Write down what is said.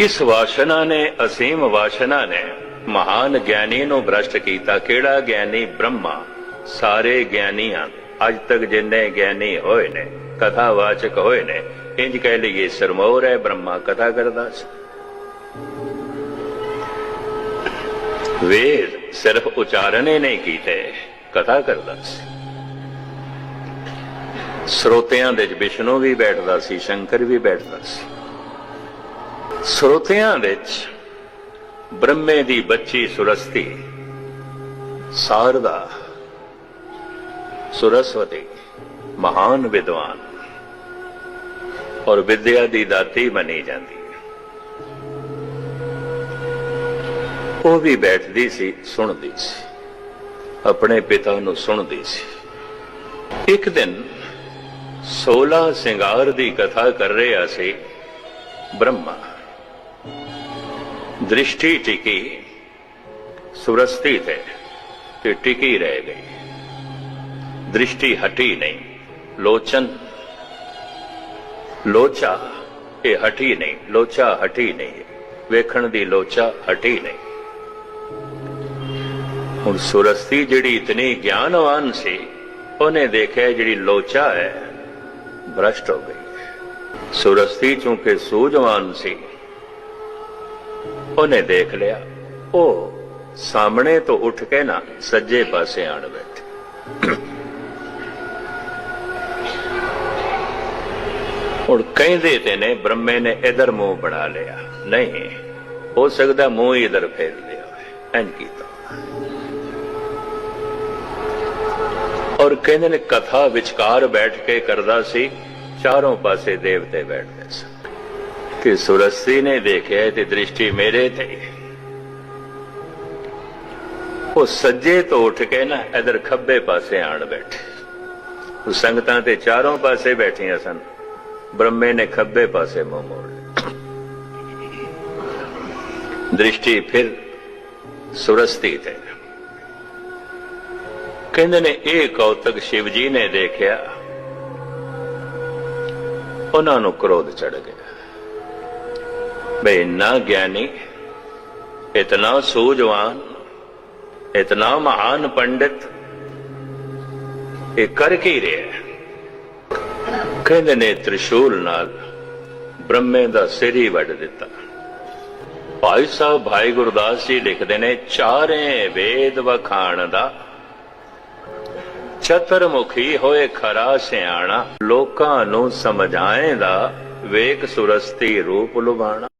ਇਸ ਵਾਸ਼ਨਾ ਨੇ, ਅਸੀਮ ਵਾਸ਼ਨਾ ਨੇ ਮਹਾਨ ਗਿਆਨੀ ਨੂੰ ਭ੍ਰਸ਼ਟ ਕੀਤਾ। ਕਿਹੜਾ ਗਿਆਨੀ? ਬ੍ਰਹਮਾ। ਸਾਰੇ ਗਿਆਨੀਆਂ, ਅੱਜ ਤੱਕ ਜਿੰਨੇ ਗਿਆਨੀ ਹੋਏ ਨੇ, ਕਥਾਵਾਚਕ ਹੋਏ ਨੇ, ਇੰਜ ਕਹਿ ਲਈਏ ਸਰਮੌਰ ਹੈ ਬ੍ਰਹਮਾ। ਕਥਾ ਕਰਦਾ ਸੀ। ਵੇਦ ਸਿਰਫ ਉਚਾਰਨ ਹੀ ਨਹੀਂ ਕੀਤੇ, ਕਥਾ ਕਰਦਾ ਸੀ। ਸਰੋਤਿਆਂ ਦੇ ਵਿੱਚ ਵਿਸ਼ਨੂੰ ਵੀ ਬੈਠਦਾ ਸੀ, ਸ਼ੰਕਰ ਵੀ ਬੈਠਦਾ ਸੀ। ਸਰੋਤਿਆਂ ਵਿੱਚ ਬ੍ਰਹਮੇ ਦੀ ਬੱਚੀ ਸੁਰਸਤੀ, ਸਾਰਦਾ ਸੁਰਸਵਤੀ, ਮਹਾਨ ਵਿਦਵਾਨ ਔਰ ਵਿਦਿਆ ਦੀ ਦਾਤੀ ਬਣੀ ਜਾਂਦੀ ਹੈ। ਉਹ ਵੀ ਬੈਠਦੀ ਸੀ, ਸੁਣਦੀ ਸੀ, ਆਪਣੇ ਪਿਤਾ ਨੂੰ ਸੁਣਦੀ ਸੀ। ਇੱਕ ਦਿਨ 16 ਸਿੰਗਾਰ ਦੀ ਕਥਾ ਕਰ ਰਿਹਾ ਸੀ ਬ੍ਰਹਮਾ। ਦ੍ਰਿਸ਼ਟੀ ਟਿਕੀ ਸੁਰਸਤੀ ਤੇ ਤੇ ਟਿਕੀ ਰਹਿ ਗਈ ਦ੍ਰਿਸ਼ਟੀ ਹਟੀ ਨਹੀਂ ਲੋਚਨ ਲੋਚਾ ਇਹ ਹਟੀ ਨਹੀਂ ਲੋਚਾ ਹਟੀ ਨਹੀਂ ਵੇਖਣ ਦੀ ਲੋਚਾ ਹਟੀ ਨਹੀਂ ਹੁਣ ਸੁਰਸਤੀ ਜਿਹੜੀ ਇਤਨੀ ਗਿਆਨਵਾਨ ਸੀ ਉਹਨੇ ਦੇਖਿਆ ਜਿਹੜੀ ਲੋਚਾ ਹੈ ਭ੍ਰਸ਼ਟ ਹੋ ਗਈ ਸੁਰਸਤੀ ਚੂੰਕਿ ਸੂਝਵਾਨ ਸੀ ਉਹਨੇ ਦੇਖ ਲਿਆ। ਉਹ ਸਾਹਮਣੇ ਤੋਂ ਉੱਠ ਕੇ ਨਾ ਸੱਜੇ ਪਾਸੇ ਆਣ ਬੈਠੇ। ਹੁਣ ਕਹਿੰਦੇ ਤੇ ਨੇ, ਬ੍ਰਹਮੇ ਨੇ ਇਧਰ ਮੂੰਹ ਬਣਾ ਲਿਆ। ਨਹੀਂ, ਹੋ ਸਕਦਾ ਮੂੰਹ ਹੀ ਇਧਰ ਫੇਰ ਲਿਆ ਹੋਵੇ। ਕੀਤਾ। ਔਰ ਕਹਿੰਦੇ ਨੇ, ਕਥਾ ਵਿਚਕਾਰ ਬੈਠ ਕੇ ਕਰਦਾ ਸੀ, ਚਾਰੋਂ ਪਾਸੇ ਦੇਵਤੇ ਬੈਠਦੇ ਸਨ। ਕਿ ਸੁਰਸਤੀ ਨੇ ਦੇਖਿਆ ਤੇ ਦ੍ਰਿਸ਼ਟੀ ਮੇਰੇ ਤੇ। ਉਹ ਸੱਜੇ ਤੋਂ ਉੱਠ ਕੇ ਨਾ ਇਧਰ ਖੱਬੇ ਪਾਸੇ ਆਣ ਬੈਠੇ। ਉਹ ਸੰਗਤਾਂ ਤੇ ਚਾਰੋਂ ਪਾਸੇ ਬੈਠੀਆਂ ਸਨ। ਬ੍ਰਹਮੇ ਨੇ ਖੱਬੇ ਪਾਸੇ ਮੂੰਹ ਮੋੜ ਲਿਆ। ਦ੍ਰਿਸ਼ਟੀ ਫਿਰ ਸੁਰਸਤੀ ਤੇ। ਕਹਿੰਦੇ ਨੇ, ਇਹ ਕੌਤਕ ਸ਼ਿਵ ਜੀ ਨੇ ਦੇਖਿਆ। ਉਹਨਾਂ ਨੂੰ ਕ੍ਰੋਧ ਚੜ ਗਿਆ। ਬਈ ਇੰਨਾ ਗਿਆਨੀ, ਇਤਨਾ ਸੂਝਵਾਨ, ਇਤਨਾ ਮਹਾਨ ਪੰਡਿਤ, ਇਹ ਕਰ ਕੀ ਰਿਹਾ ਕਹਿੰਦੇ ਨੇ ਤ੍ਰਿਸ਼ੂਲ ਨਾਲ ਬ੍ਰਹਮੇ ਦਾ ਸਿਰ ਹੀ ਵੱਢ ਦਿੱਤਾ। ਭਾਈ ਸਾਹਿਬ, ਭਾਈ ਗੁਰਦਾਸ ਜੀ ਲਿਖਦੇ ਨੇ, ਚਾਰੇ ਵੇਦ ਵਖਾਣ ਦਾ ਚਤਰਮੁਖੀ ਹੋਏ ਖਰਾ ਸਿਆਣਾ, ਲੋਕਾਂ ਨੂੰ ਸਮਝਾਏਂਦਾ ਵੇਖ ਸੁਰਸਤੀ ਰੂਪ ਲੁਭਾਣਾ।